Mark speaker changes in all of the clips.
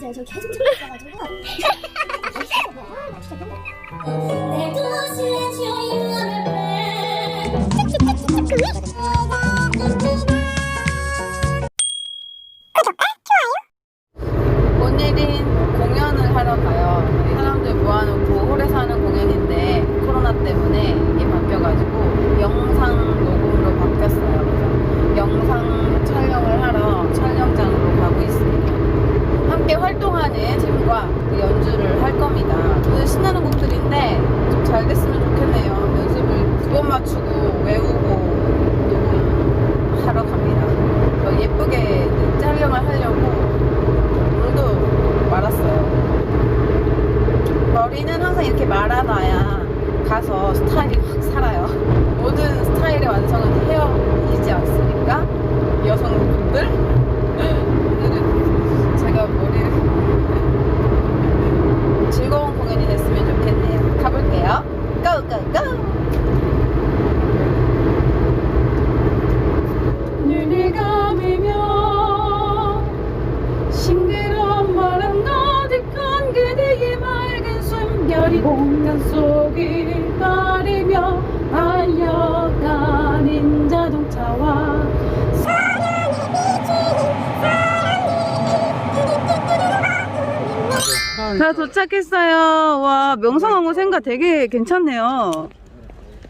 Speaker 1: 다르세요. 저 계속 찍고 있어가지고. 내 도시의
Speaker 2: 오늘은 공연을 하러 가요. 저희 사람들 모아놓고 홀에서 하는 공연인데 코로나 때문에 이게 바뀌어가지고 영상 녹음으로 바뀌었어요. 그래서 영상 촬영을 하러 촬영장으로 가고 있습니다. 함께 활동하는 팀과 그 연주를 할 겁니다. 오늘 신나는 곡들인데 좀 잘 됐으면 좋겠네요. 연습을 두 번 맞추고 외우고 녹음하러 갑니다. 더 예쁘게 촬영을 하려고 물도 말았어요. 머리는 항상 이렇게 말아놔야 가서 스타일이 확 살아요. 모든 스타일의 완성은 헤어이지 않습니까? 여성분들? 오늘은 제가 머리를 즐거운 공연이 됐으면 좋겠네요. 가볼게요. 고, 고, 고! 눈을 감으며 싱그러운 바람 가득한 그대의 맑은 숨결이 공간 속을 가리며 자 도착했어요. 와 명성황후 생가 되게 괜찮네요.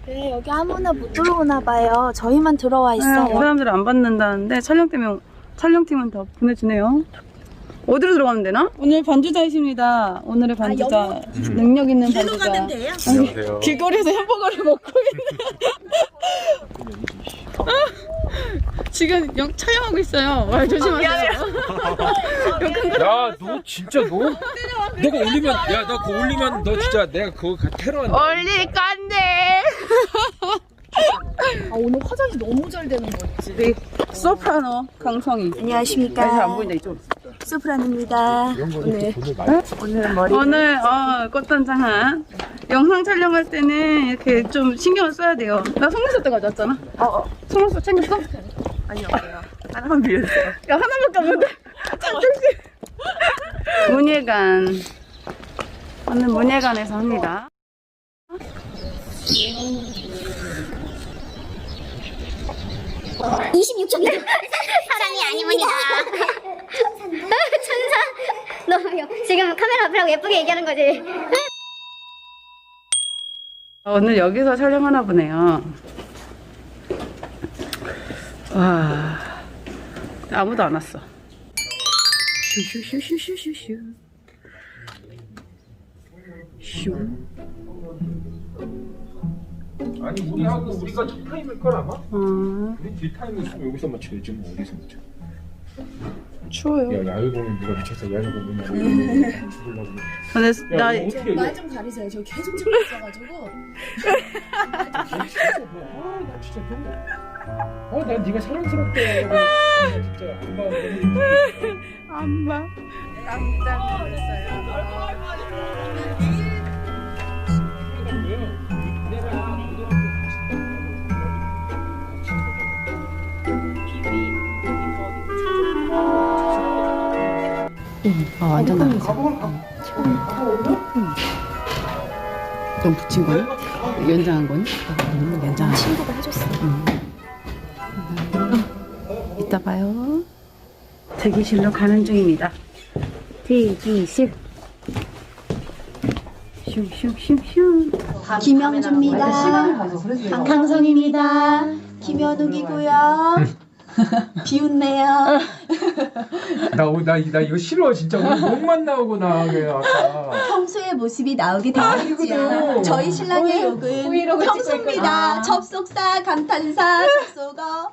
Speaker 1: 네, 여기 아무나 못 들어오나 봐요. 저희만 들어와
Speaker 2: 네, 그
Speaker 1: 있어요.
Speaker 2: 사람들 안 받는다는데 촬영 때문에 촬영팀은 다 보내주네요. 어디로 들어가면 되나? 오늘 반주자이십니다. 오늘의 반주자 능력 있는 반주자.
Speaker 3: 안녕하세요.
Speaker 2: 길거리에서 햄버거를 먹고 있네. 지금 영, 촬영하고 있어요. 와 조심하세요.
Speaker 3: 야, 너 진짜 너? 너가 올리면, 야, 너 그거 올리면 너 진짜 내가 그거 테러한다.
Speaker 2: 올릴 건데.
Speaker 4: 아, 오늘 화장이 너무 잘 되는 거 있지?
Speaker 2: 우리 소프라노 강성희.
Speaker 1: 안녕하십니까.
Speaker 2: 잘안 보인다 이쪽.
Speaker 1: 소프라노입니다.
Speaker 3: 많이
Speaker 1: 오늘은 머리.
Speaker 2: 오늘 어, 꽃단장한 영상 촬영할 때는 이렇게 좀 신경을 써야 돼요. 나 속눈썹도 가져왔잖아. 어, 어. 속눈썹 챙겼어?
Speaker 4: 아니, 없어요. 하나만 빌려주세요.
Speaker 2: 야 하나밖에 없는데. 조금씩. 문예관. 오늘 문예관에서 합니다.
Speaker 1: 26점 사람이 아니문이다. 천사. 너 지금 카메라 앞이라고 예쁘게 얘기하는 거지.
Speaker 2: 오늘 여기서 촬영하나 보네요. 와, 아무도 안 왔어. 슈슈슈슈슈슈. 슈.
Speaker 3: 아니, 우리하고 우리가 첫 타임일 걸 아마?
Speaker 2: 어,
Speaker 3: 우리 뒷 타임이 있으면 여기서 맞춰야지, 뭐, 어디서 맞춰.
Speaker 2: 추워요.
Speaker 3: 야, 야외 공연 누가 미쳤어, 야외 공연. 죽으려고.
Speaker 2: 근데
Speaker 3: 야, 나너 어떻게
Speaker 4: 말. 좀 가리세요. 저 계속 찍고 있어가지고.
Speaker 3: 아, 나 진짜 너무. 아, 난 네가 사랑스럽대. 나 진짜 안 봐.
Speaker 2: 안 봐. 깜짝 놀랐어요. 아 완전 달랐어. 좀 붙인 거니? 연장한 거니? 음, 연장한 거.
Speaker 1: 친구가 해줬어.
Speaker 2: 이따 봐요. 대기실로 가는 중입니다. 대기실. 슝슝슝슝.
Speaker 1: 김영주입니다. 강성입니다. 김현욱이고요. 비웃네요.
Speaker 3: 나, 나, 나 이거 싫어, 진짜. 오늘 목만 나오고 나, 그 아까.
Speaker 1: 평소의 모습이 나오게. 되었지요. 저희 신랑의 욕은 평소입니다. 접속사, 감탄사, 접속어.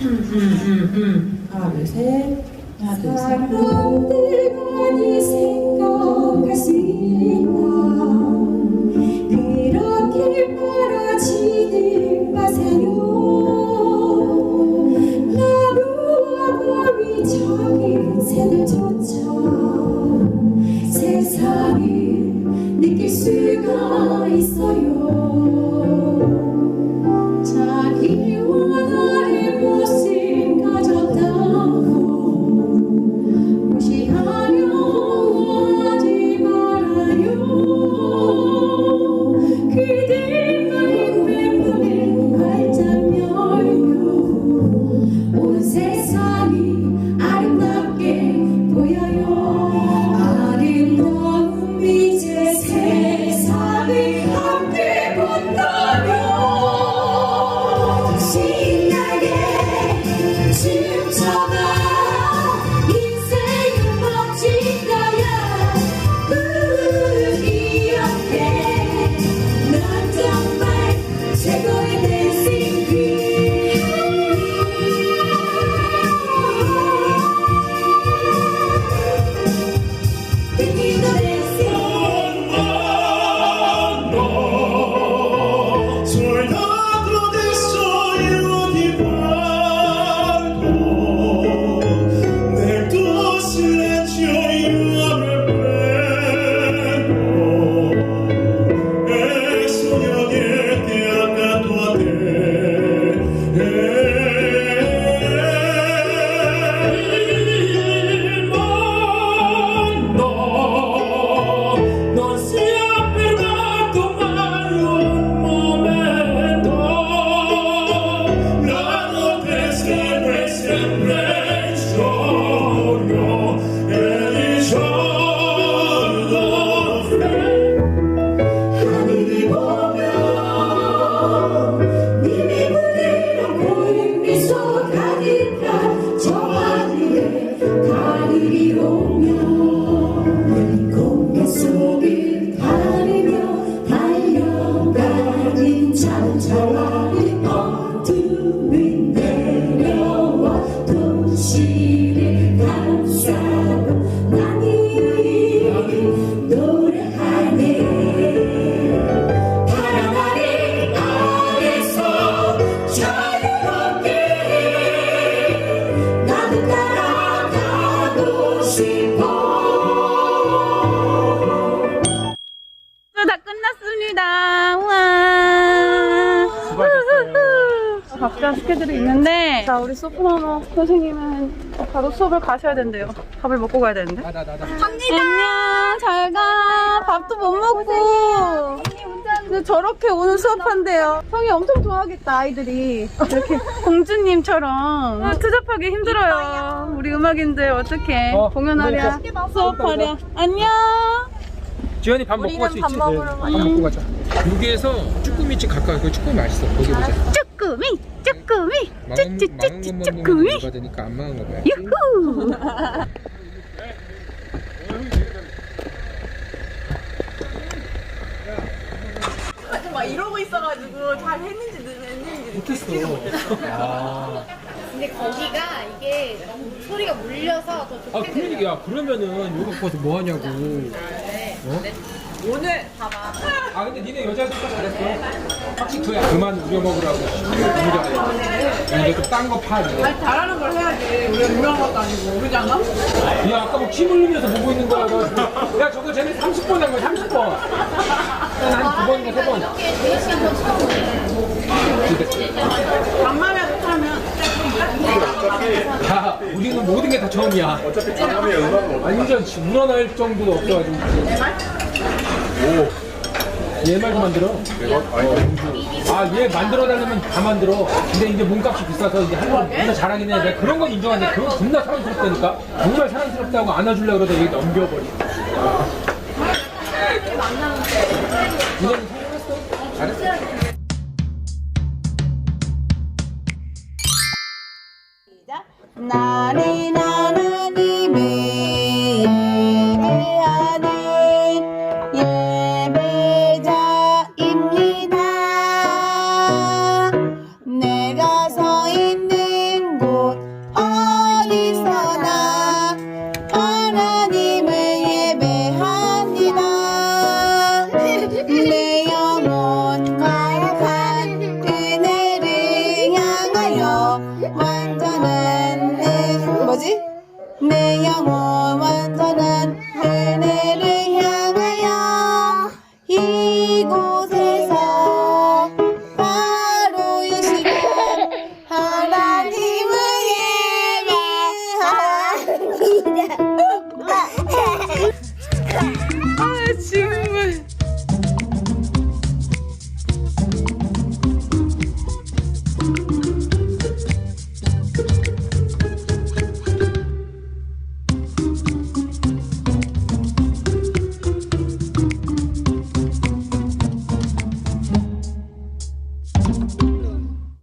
Speaker 2: 하나, 둘, 셋. 하나, 둘, 셋.
Speaker 5: 사람들과 네 생각할 수 있나 그렇게 멀어지지 마세요 나무와 벌이 작은 새들조차 세상을 느낄 수가 있어요 다
Speaker 2: 끝났습니다. 우와. 각자 스케줄이 있는데, 자, 우리 소프라노 선생님은 바로 수업을 가셔야 된대요. 밥을 먹고 가야 되는데.
Speaker 3: 나나.
Speaker 2: 안녕, 잘 가. 밥도 못 먹고. 저렇게 오늘 수업한대요. 성이 엄청 좋아하겠다, 아이들이. 이렇게 공주님처럼 투잡하기 힘들어요. 우리 음악인들 어떡해.
Speaker 3: 어,
Speaker 2: 공연하랴, 수업하랴. 안녕.
Speaker 3: 지현이 밥 먹고 갈 수 있지? 네. 밥 먹고 가자. 여기에서 쭈꾸미집 가까이. 그 쭈꾸미 맛있어. 거기 보자.
Speaker 2: 쭈꾸미, 쭈꾸미,
Speaker 3: 망한, 망한
Speaker 2: 쭈쭈쭈쭈
Speaker 3: 것만 보면
Speaker 2: 쭈꾸미.
Speaker 3: 누가 되니까 안 망한 거 봐요.
Speaker 2: 유후.
Speaker 4: 막 이러고 있어가지고 잘 했는지 안 했는지
Speaker 3: 못했어. 아.
Speaker 1: 근데 거기가 이게 너무 소리가 물려서 더
Speaker 3: 아,
Speaker 1: 좋게
Speaker 3: 그러니까, 야, 그러면은 이거 갖고 와서 뭐 하냐고. 어?
Speaker 4: 오늘 봐봐
Speaker 3: 아, 근데 니네 여자들 다 잘했어. 확실히 그야. 그만 우려 먹으라고. 너무 잘해. 이제 좀딴거 파. 이제.
Speaker 4: 잘하는 걸 해야지 우리가 유명한 것도 아니고 모르지 않아?
Speaker 3: 야, 아까 뭐침 흘리면서 보고 있는 거야. 너. 야, 저거 쟤네 30번 한 거야, 30번. 한 두 번인가 세 번.
Speaker 1: 이렇게 4시간 더 치고
Speaker 4: 간만에 하면
Speaker 3: 다, 우리는 모든 게 다 처음이야. 어차피 처음에 완전 우러날 정도도 없어가지고. 내 말? 오. 얘 말도 만들어. 아, 얘 만들어 달라면 다 만들어. 근데 이제 몸값이 비싸서 이제 한번 진짜 잘하긴 해. 내가 그런 건 인정하는데 그건 존나 사랑스럽다니까. 정말 사랑스럽다고 안아주려고 그러다 얘 넘겨버려. 이건 뭐지? 내 영혼
Speaker 2: 완전한 은혜를 향하여 이곳에서 바로 이 시간 하나님을 예배합니다. 아, 지금.